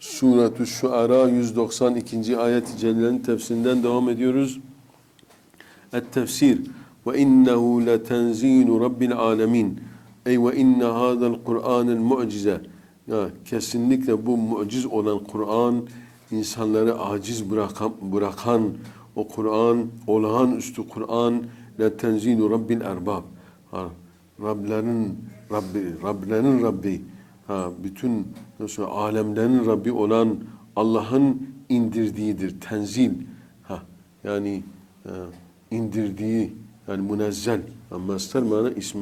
Suratü Şuara 192. ayet-i cellenin tefsirinden devam ediyoruz. Et-tefsir ve innehu letenzilu rabbil alemin. Ey ve inne hadal Kur'anel mu'cize. Ya kesinlikle bu muciz olan Kur'an insanları aciz bırakan, bırakan o Kur'an, olağanüstü Kur'an letenzilu rabbil erbab. Ha, Rablerin Rabbi, Rablerin Rabbi ha, bütün nasıl alemlerin Rabbi olan Allah'ın indirdiğidir. Tenzil. Ha, yani e, indirdiği yani münezzel. Yani master mana ism.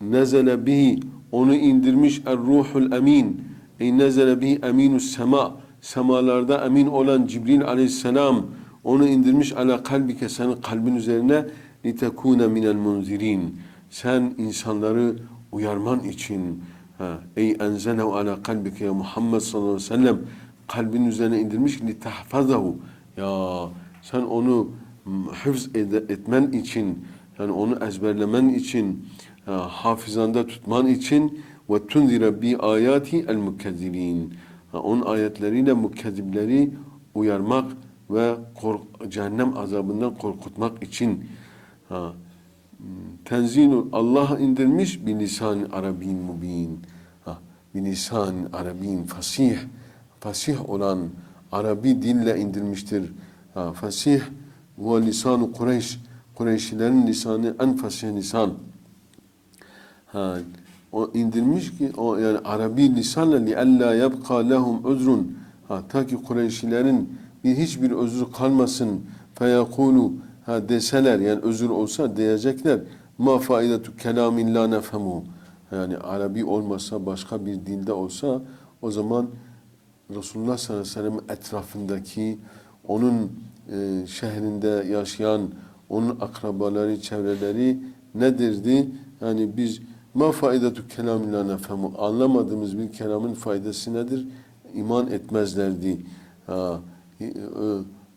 Nezele bihi onu indirmiş er-ruhul emin. Ey nezele bihi eminus sema. Semalarda emin olan Cibril aleyhisselam onu indirmiş ala kalbike senin kalbin üzerine litekune minel munzirin. Sen insanları uyarman için ha, ey enzenehu ala kalbike ya Muhammed sallallahu aleyhi ve sellem kalbin üzerine indirmiş li tahfazahu ya sen onu hıfz etmen için yani onu ezberlemen için ha, hafızanda tutman için ve tunzira bi ayati el mukezzibin onun ayetleriyle mukezzibleri uyarmak ve cehennem azabından korkutmak için. Ha, tenzinu Allah indirmiş bir lisan arabin mubin. Ha, bir lisan arabin fasih, fasih olan Arabi dille indirmiştir. Ha, fasih ve lisan Kureyş, Kureyşlilerin lisanı en fasih lisan. Ha, o indirmiş ki o yani Arabi lisanla li alla yabqa lehum uzrun. Ha, ta ki Kureyşlilerin bir hiçbir özrü kalmasın. Feyakulu ha deseler yani özür olsa diyecekler ma faidetu kelamin la nefhemu. Yani Arabi olmasa başka bir dilde olsa o zaman Resulullah sallallahu aleyhi ve sellem etrafındaki onun e, şehrinde yaşayan onun akrabaları, çevreleri nedirdi? Yani biz ma faidetu kelamin la nefhemu. Anlamadığımız bir kelamın faydası nedir? İman etmezlerdi. Ha, e, e,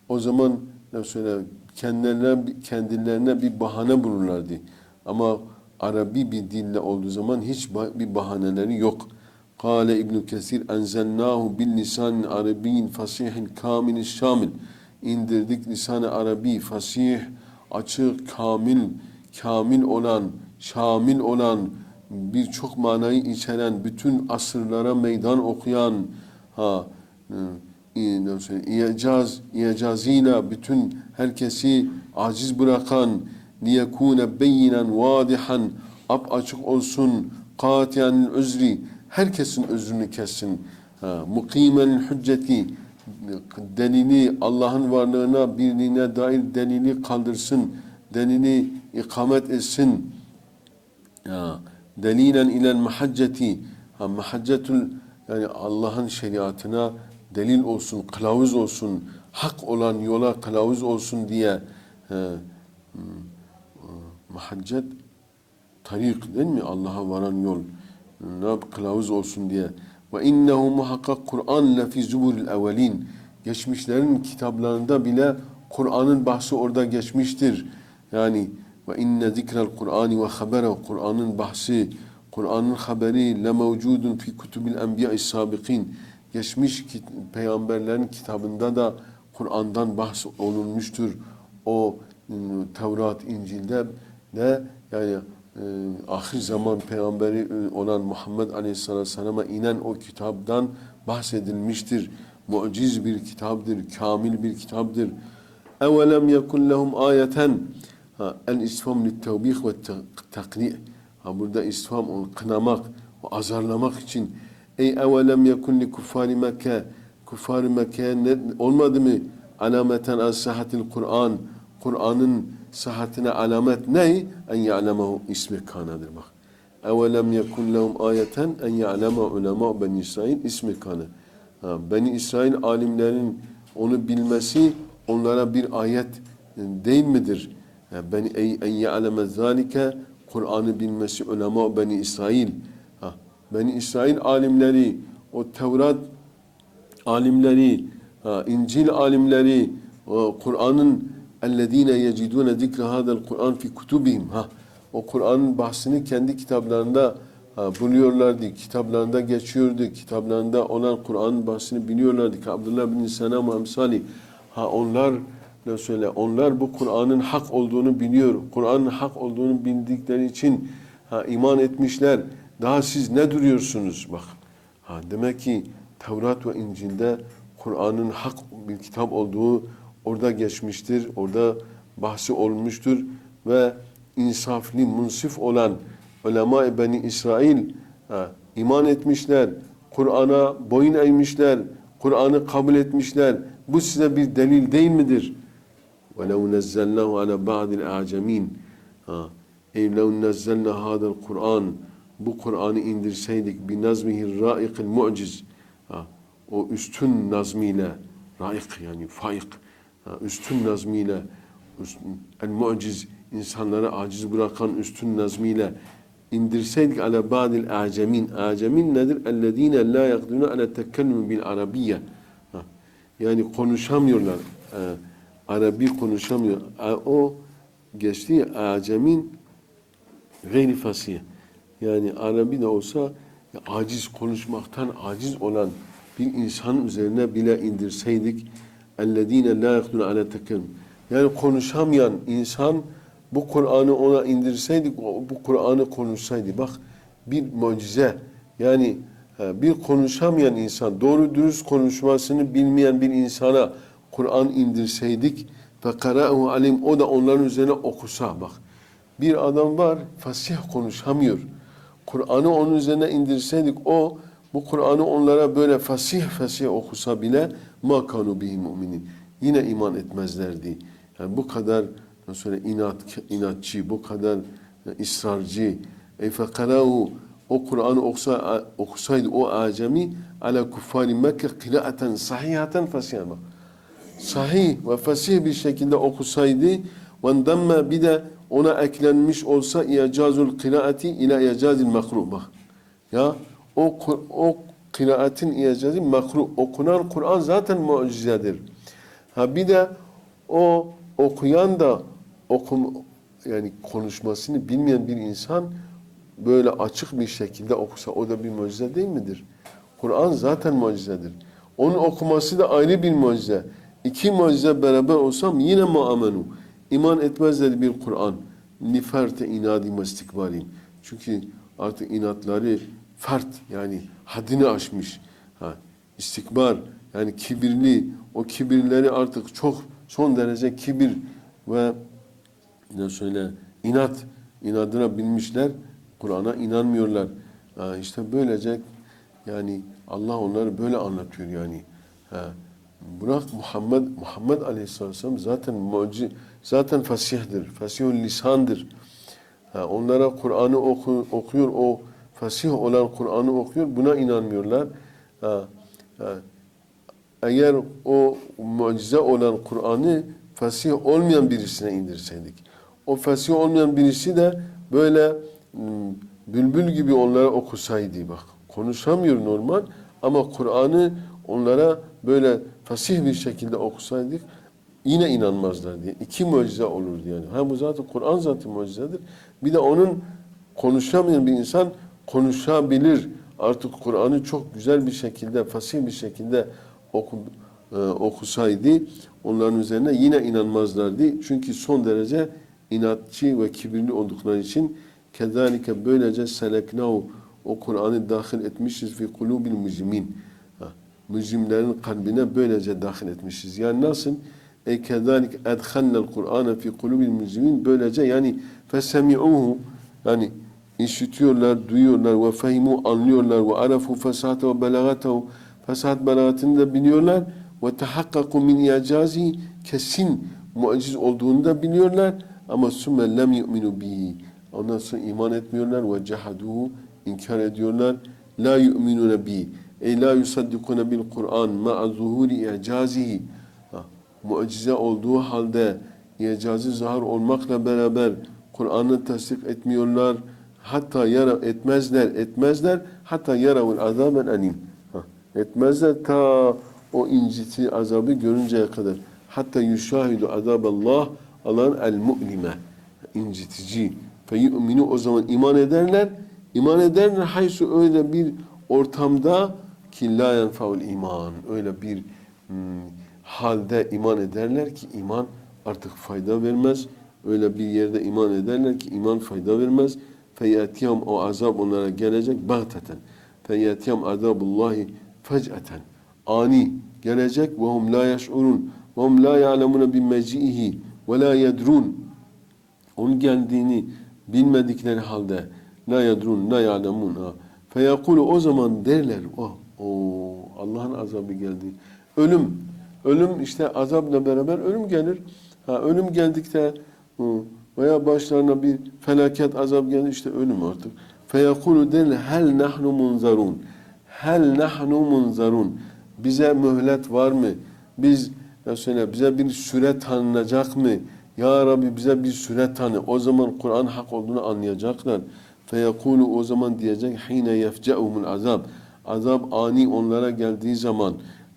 o zaman ne söyle kendilerine kendilerine bir bahane bulurlardı. Ama Arabi bir dille olduğu zaman hiç bir bahaneleri yok. Kale İbn Kesir enzelnahu bil lisan arabiyyin fasihin kamil şamil. İndirdik lisan-ı Arabi fasih, açık, kamil, kamil olan, şamil olan, birçok manayı içeren, bütün asırlara meydan okuyan, ha, nasıl, icaz, icazıyla bütün herkesi aciz bırakan, liyekune beyinen vadihan, ap açık olsun, katiyen özri, herkesin özrünü kessin. Mukimen hücceti, delili Allah'ın varlığına, birliğine dair delili kaldırsın, delili ikamet etsin. Delilen ilel mahacceti, ha, mahaccetul yani Allah'ın şeriatına delil olsun, kılavuz olsun, hak olan yola kılavuz olsun diye e, hmm, mahaccet tarik değil mi? Allah'a varan yol. Ne? Kılavuz olsun diye. Ve innehu muhakkak Kur'an lefi zuburil evvelin. Geçmişlerin kitaplarında bile Kur'an'ın bahsi orada geçmiştir. Yani ve inne zikrel Kur'ani ve habere Kur'an'ın bahsi, Kur'an'ın haberi le mevcudun fi kutubil enbiya'i sabikin. Geçmiş kit- peygamberlerin kitabında da Kur'an'dan bahs olunmuştur. O ıı, Tevrat, İncil'de de yani e, ahir zaman peygamberi e, olan Muhammed Aleyhisselatü Vesselam'a inen o kitaptan bahsedilmiştir. Muciz bir kitaptır, kamil bir kitaptır. Evelem yekun lehum ayeten ha, el istifam lit tevbih ve takni. Ha burada istifam onu kınamak azarlamak için. Ey evelem yekun li kuffari Mekke kuffari Mekke olmadı mı alameten az sahatil Kur'an Kur'an'ın sıhhatine alamet ne? En ya'lemehu ismi kanadır bak. Evelem yekun lehum ayeten en ya'lema ulema ben İsrail ismi kana. Beni İsrail alimlerin onu bilmesi onlara bir ayet e, değil midir? Ha, Beni ey en ya'leme zalike Kur'an'ı bilmesi ulema Beni İsrail. Ha, Beni İsrail alimleri o Tevrat alimleri, ha, İncil alimleri, o Kur'an'ın اَلَّذ۪ينَ يَجِدُونَ ذِكْرَ هَذَا الْقُرْآنِ فِي كُتُبِهِمْ ha, O Kur'an'ın bahsini kendi kitaplarında ha, buluyorlardı, kitaplarında geçiyordu, kitaplarında olan Kur'an'ın bahsini biliyorlardı ki Abdullah bin Selam ve emsali. Ha onlar ne söyle, onlar bu Kur'an'ın hak olduğunu biliyor. Kur'an'ın hak olduğunu bildikleri için ha, iman etmişler. Daha siz ne duruyorsunuz? Bak. Ha, demek ki Tevrat ve İncil'de Kur'an'ın hak bir kitap olduğu orada geçmiştir. Orada bahsi olmuştur ve insafli, munsif olan ulema Beni İsrail ha, iman etmişler. Kur'an'a boyun eğmişler. Kur'an'ı kabul etmişler. Bu size bir delil değil midir? وَلَوْ نَزَّلْنَاهُ عَلَى بَعْضِ الْاَعْجَمِينَ Ha, Ey لَوْ نَزَّلْنَا هَذَا الْقُرْآنِ bu Kur'an'ı indirseydik bi nazmihi raikil mu'ciz. Ha, o üstün nazmiyle raik yani faik ha, üstün nazmiyle el mu'ciz insanları aciz bırakan üstün nazmiyle indirseydik ala badil acemin. Acemin nedir? ellezine la yakdûne ala tekellüm bil arabiyye. Yani konuşamıyorlar e, Arabi konuşamıyor. E, o geçtiği acemin gayri fasih Yani Arabi de olsa ya aciz konuşmaktan aciz olan bir insan üzerine bile indirseydik اَلَّذ۪ينَ لَا يَقْدُونَ عَلَى تَكَلُّمٍ Yani konuşamayan insan bu Kur'an'ı ona indirseydik, o- bu Kur'an'ı konuşsaydı. Bak bir mucize. Yani e, bir konuşamayan insan, doğru dürüst konuşmasını bilmeyen bir insana Kur'an indirseydik فَقَرَأُهُ alim O da onların üzerine okusa bak. Bir adam var fasih konuşamıyor. Kur'an'ı onun üzerine indirseydik o bu Kur'an'ı onlara böyle fasih fasih okusa bile ma kanu müminin. Yine iman etmezlerdi. Yani bu kadar söyle inat inatçı, bu kadar ısrarcı. Ey fekarahu o Kur'an'ı okusa, okusaydı o acemi ala kuffari Mekke kıraaten sahihaten fasihan bak sahih ve fasih bir şekilde okusaydı ve bir de ona eklenmiş olsa icazul kıraati ila icazil makruh bak. Ya o o kıraatin icazı makruh. Okunan Kur'an zaten mucizedir. Ha bir de o okuyan da okum yani konuşmasını bilmeyen bir insan böyle açık bir şekilde okusa o da bir mucize değil midir? Kur'an zaten mucizedir. Onun okuması da ayrı bir mucize. İki mucize beraber olsam yine muamenu. İman etmezler bir Kur'an. Niferte inadim istikbalim. Çünkü artık inatları fert yani haddini aşmış. Ha, istikbar yani kibirli. O kibirleri artık çok son derece kibir ve ne söyle inat inadına binmişler. Kur'an'a inanmıyorlar. Ha, işte böylece yani Allah onları böyle anlatıyor yani. Ha, bırak Muhammed Muhammed Aleyhisselatü Vesselam zaten muci zaten fasihdir. Fasihul lisandır. Ha, onlara Kur'an'ı oku, okuyor o fasih olan Kur'an'ı okuyor. Buna inanmıyorlar. Ha, ha, eğer o mucize olan Kur'an'ı fasih olmayan birisine indirseydik. O fasih olmayan birisi de böyle hmm, bülbül gibi onlara okusaydı bak. Konuşamıyor normal ama Kur'an'ı onlara böyle fasih bir şekilde okusaydık yine inanmazlar diye. İki mucize olurdu yani. Ha bu zaten Kur'an zaten mucizedir. Bir de onun konuşamayan bir insan konuşabilir. Artık Kur'an'ı çok güzel bir şekilde, fasih bir şekilde oku, e, okusaydı onların üzerine yine inanmazlardı. Çünkü son derece inatçı ve kibirli oldukları için kezalike böylece seleknahu o Kur'an'ı dahil etmişiz fi kulubil mücrimin. Ha, Mücrimlerin kalbine böylece dahil etmişiz. Yani nasıl? Ey kezalik edhalnel Kur'an'a fi kulubil mücrimin. Böylece yani fesemi'uhu yani işitiyorlar, duyuyorlar ve fehimu anlıyorlar. Ve arafu fesahate ve belagatehu fesat belagatını da biliyorlar. Ve tehakkaku min icazi kesin muciz olduğunu da biliyorlar. Ama sümme lem yu'minu bihi. Ondan sonra iman etmiyorlar ve cehaduhu inkar ediyorlar. La yu'minune bihi Ey la yusaddikune bil Kur'an ma'a zuhuri i'cazihi. Mucize olduğu halde icazı zahar olmakla beraber Kur'an'ı tasdik etmiyorlar. Hatta yara etmezler, etmezler. Hatta yaravul azaben alim. Ha, Etmezler ta o inciti azabı görünceye kadar. Hatta yüşahidu azaballah Allah'ın el mu'lime incitici. Feyu'minu o zaman iman ederler. İman ederler haysu öyle bir ortamda ki la yenfaul iman. Öyle bir hmm, halde iman ederler ki iman artık fayda vermez. Öyle bir yerde iman ederler ki iman fayda vermez. Feyatiyam o azap onlara gelecek bagteten. Feyatiyam azabullahi fec'eten. Ani gelecek ve hum la yeş'urun ve hum la ya'lemune bi meci'ihi ve la yedrun. Onun geldiğini bilmedikleri halde la yedrun la ya'lemun ha. Feyekulu o zaman derler oh, o Allah'ın azabı geldi. Ölüm. Ölüm işte azabla beraber ölüm gelir. Ha, ölüm geldikte veya başlarına bir felaket azap geldi işte ölüm artık. Feyekulu derler hel nahnu munzarun. Hel nahnu munzarun. Bize mühlet var mı? Biz söyle bize bir süre tanınacak mı? Ya Rabbi bize bir süre tanı. O zaman Kur'an hak olduğunu anlayacaklar. Feyekulu o zaman diyecek hine yefce'umul azab. Azab ani onlara geldiği zaman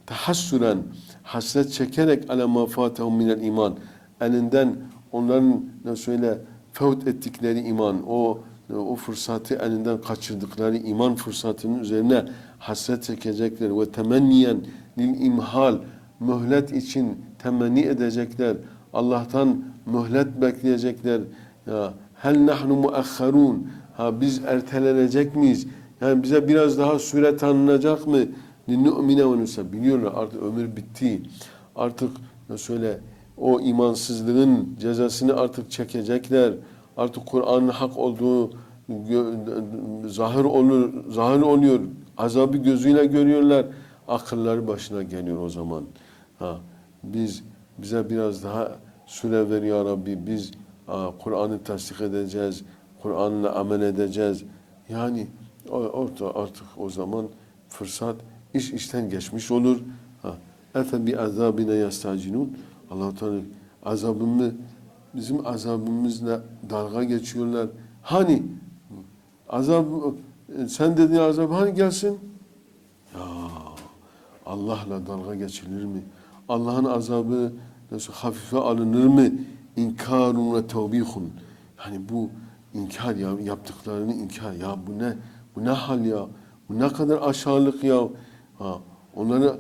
tahassuren hasret çekerek ala ma fatahum minel iman. Elinden onların ne söyle fevt ettikleri iman, o o fırsatı elinden kaçırdıkları iman fırsatının üzerine hasret çekecekler ve temenniyen lil imhal mühlet için temenni edecekler. Allah'tan mühlet bekleyecekler. Ya hel nahnu muakharun. Ha biz ertelenecek miyiz? Yani bize biraz daha süre tanınacak mı? Ve nusa. Biliyorlar artık ömür bitti. Artık söyle o imansızlığın cezasını artık çekecekler. Artık Kur'an'ın hak olduğu zahir olur, zahir oluyor. Azabı gözüyle görüyorlar. Akılları başına geliyor o zaman. Ha, biz bize biraz daha süre ver ya Rabbi. Biz Kur'an'ı tasdik edeceğiz. Kur'an'la amel edeceğiz. Yani orta artık o zaman fırsat iş işten geçmiş olur. Ha. Efe bi azabine yastacilun. Allah Teala azabımı bizim azabımızla dalga geçiyorlar. Hani azab sen dedin azab hani gelsin? Ya Allah'la dalga geçilir mi? Allah'ın azabı nasıl hafife alınır mı? İnkarun ve tevbihun. Yani bu inkar ya yaptıklarını inkar ya bu ne bu ne hal ya bu ne kadar aşağılık ya ha. Onları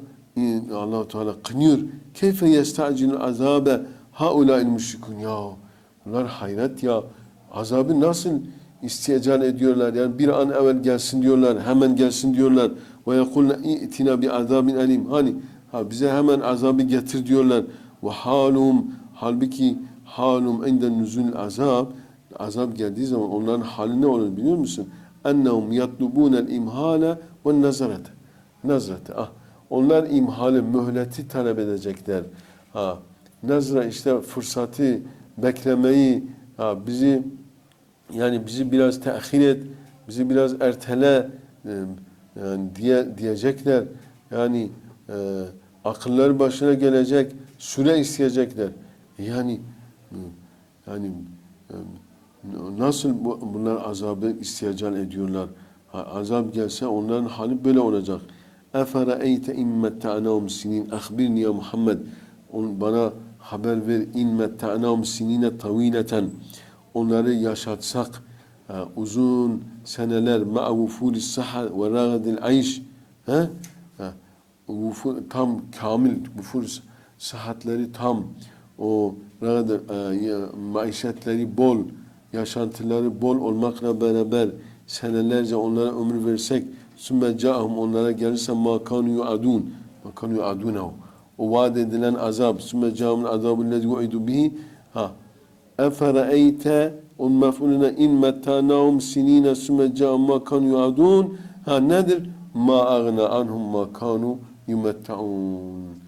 Allah Teala kınıyor. Keyfe yestacilul azabe? Haula'il müşrikun. Ya bunlar hayret ya. Azabı nasıl istiyecal ediyorlar? Yani bir an evvel gelsin diyorlar hemen gelsin diyorlar. Ve yekulne i'tina bi azabin alim. Hani ha bize hemen azabı getir diyorlar. Ve halum. Halbuki halum inde nüzul azab azap geldiği zaman onların hali ne olur biliyor musun? Ennehum yatlubunel imhale ve nazarete. Nazarete. Ah. Onlar imhali, mühleti talep edecekler. Ha. Nazra işte fırsatı, beklemeyi, ha. bizi yani bizi biraz tehir et, bizi biraz ertele e, yani diye diyecekler. Yani e, akılları başına gelecek, süre isteyecekler. Yani e, yani e, Nasıl bu, bunlar azabı istiyacan ediyorlar? Ha, azap gelse onların hali böyle olacak. Efere eyte immette'nâhum sinin. Akhbirni ya Muhammed. On, bana haber ver. İmmette'nâhum sinine tavileten. Onları yaşatsak ha, uzun seneler ma'a vufulis saha ve râgadil ayş. Ha? Ha, vufur, tam kamil vufur sıhhatleri tam o e, maişetleri bol yaşantıları bol olmakla beraber senelerce onlara ömür versek sümme ca'ahum onlara gelirse ma kanu yu'adun. Ma kanu yu'adunahu. O vaat edilen azab sümme ca'ahum azabul lezi u'idu bihi. Ha. Efere'eyte on mef'ulüne in mettanahum sinine sümme ca'ahum ma kanu yu'adun. Ha nedir? Ma agna anhum ma kanu yumetta'un.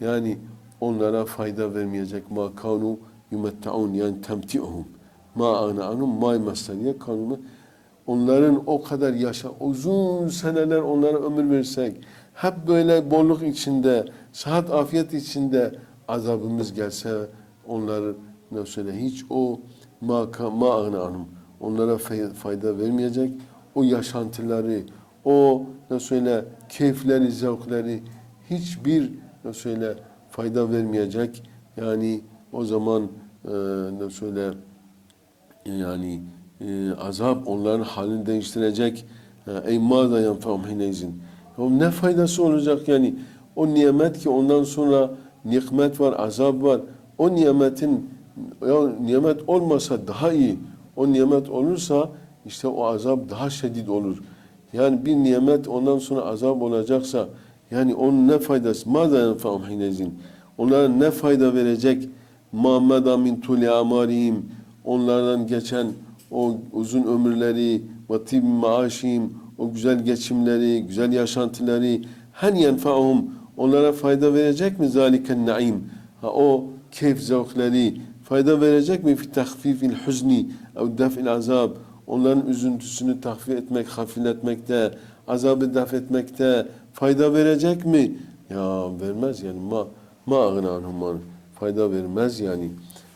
Yani onlara fayda vermeyecek ma kanu yumetta'un yani temti'uhum. Ma ana anum may masaniye kanunu onların o kadar yaşa, uzun seneler onlara ömür versek, hep böyle bolluk içinde, sıhhat afiyet içinde azabımız gelse onları ne söyle hiç o ma ma anhum onlara fay- fayda vermeyecek. O yaşantıları, o ne söyle keyifleri, zevkleri hiçbir ne söyle fayda vermeyecek. Yani o zaman e, ne söyle yani e, azap onların halini değiştirecek. E, Ey mâzâ yenfa'hum hineyzin. Ne faydası olacak yani? O nimet ki ondan sonra nikmet var, azap var. O nimetin ya nimet olmasa daha iyi. O nimet olursa işte o azap daha şiddet olur. Yani bir nimet ondan sonra azap olacaksa yani onun ne faydası? Mâzâ yenfa'hum hineyzin. Onlara ne fayda verecek? Muhammed'a min tuli amarihim onlardan geçen o uzun ömürleri ve tib maaşim o güzel geçimleri, güzel yaşantıları hen yenfa'hum onlara fayda verecek mi zaliken naim? Ha, o keyif zevkleri fayda verecek mi fi tahfifil huzni ev def'il azab onların üzüntüsünü tahfif etmek, hafifletmekte, azabı def etmekte fayda verecek mi? Ya vermez yani ma ma aghnanhum fayda vermez yani.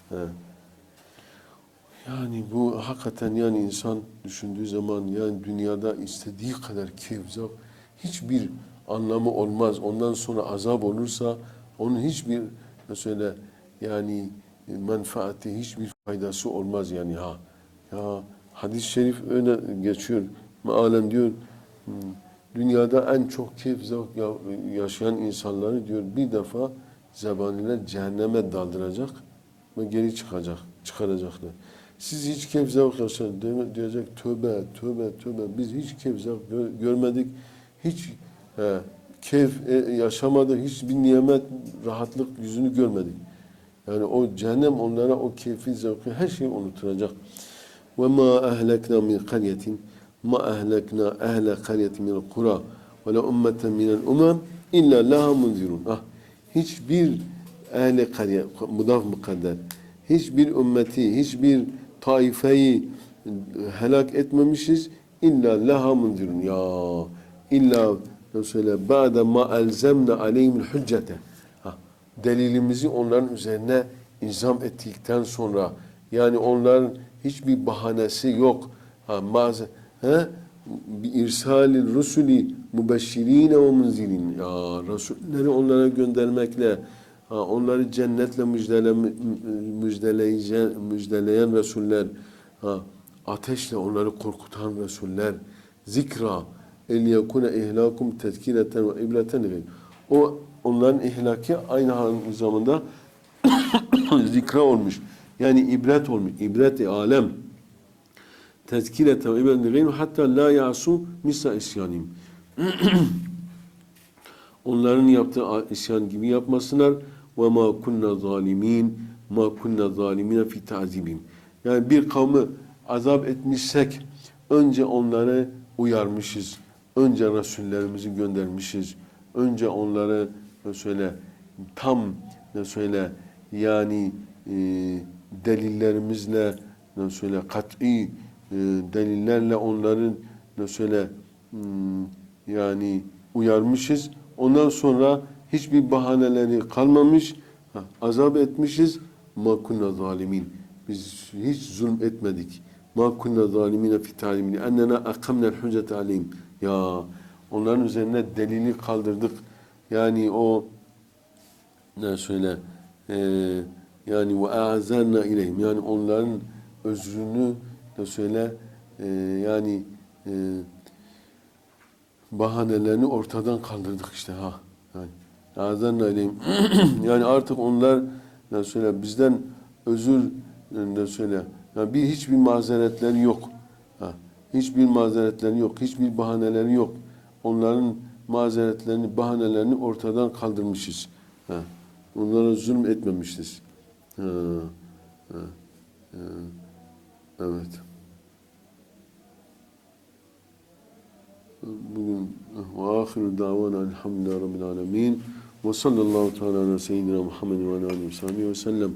He. Yani bu hakikaten yani insan düşündüğü zaman yani dünyada istediği kadar zevk hiçbir anlamı olmaz. Ondan sonra azap olursa onun hiçbir mesela yani menfaati hiçbir faydası olmaz yani ha. Ya hadis-i şerif öyle geçiyor. Mealen diyor hmm, dünyada en çok keyif zevk ya- yaşayan insanları diyor bir defa zebaniler cehenneme daldıracak ve geri çıkacak, çıkaracaklar. Siz hiç yaşadınız deme- diyecek tövbe tövbe tövbe biz hiç zevk gö- görmedik. Hiç he, keyif e, yaşamadık. Hiçbir nimet, rahatlık yüzünü görmedik. Yani o cehennem onlara o keyfi zevki her şeyi unutturacak. Ve ma ehlekna min qaryetin ma ehlekna ehle qaryetin min kura ve la ummeten min umam illa laha munzirun. Ah, hiçbir ehli kariye, mudaf mukadder, hiçbir ümmeti, hiçbir taifeyi helak etmemişiz. İlla laha munzirun. Ya illa söyle ba'de ma elzemna aleyhimul hüccete. Delilimizi onların üzerine ilzam ettikten sonra yani onların hiçbir bahanesi yok. Ha, maze, he? Bi irsalil rusuli mubeşşirine ve munzirin. Ya Resulleri onlara göndermekle onları cennetle müjdele, müjdeleyen, müjdeleyen Resuller ha, ateşle onları korkutan Resuller zikra el yekune ihlakum tezkireten ve ibreten. O onların ihlaki aynı zamanda zikra olmuş. Yani ibret olmuş. İbret-i alem. Tezkireten ve ibreten gayr hatta la yasu misla isyanim. Onların yaptığı isyan gibi yapmasınlar. Ve ma kunna zalimin ma kunna zalimine fi ta'zibim. Yani bir kavmi azap etmişsek önce onları uyarmışız. Önce Resullerimizi göndermişiz. Önce onları söyle tam ne söyle yani e, delillerimizle ne söyle kat'i e, delillerle onların ne söyle hmm, yani uyarmışız. Ondan sonra hiçbir bahaneleri kalmamış. Ha, azap etmişiz. Ma kunna zalimin. Biz hiç zulm etmedik. Ma kunna zalimine fi talimini. Ennena akamnel hüccete aleyhim. Ya onların üzerine delili kaldırdık. Yani o ne söyle e, yani ve a'zanna ileyhim. Yani onların özrünü ne söyle e, yani e, bahanelerini ortadan kaldırdık işte ha. Yani a'zanna ileyhim. yani artık onlar ne söyle bizden özür ne söyle yani bir hiçbir mazeretleri yok. Ha. Hiçbir mazeretleri yok. Hiçbir bahaneleri yok. Onların mazeretlerini, bahanelerini ortadan kaldırmışız. Ha. Onlara zulm etmemişiz. Ha. Ha. Ha. Evet. Bugün ve ahiru davana elhamdülillahi rabbil alemin ve sallallahu teala ala seyyidina Muhammed ve ala aleyhi ve sellem.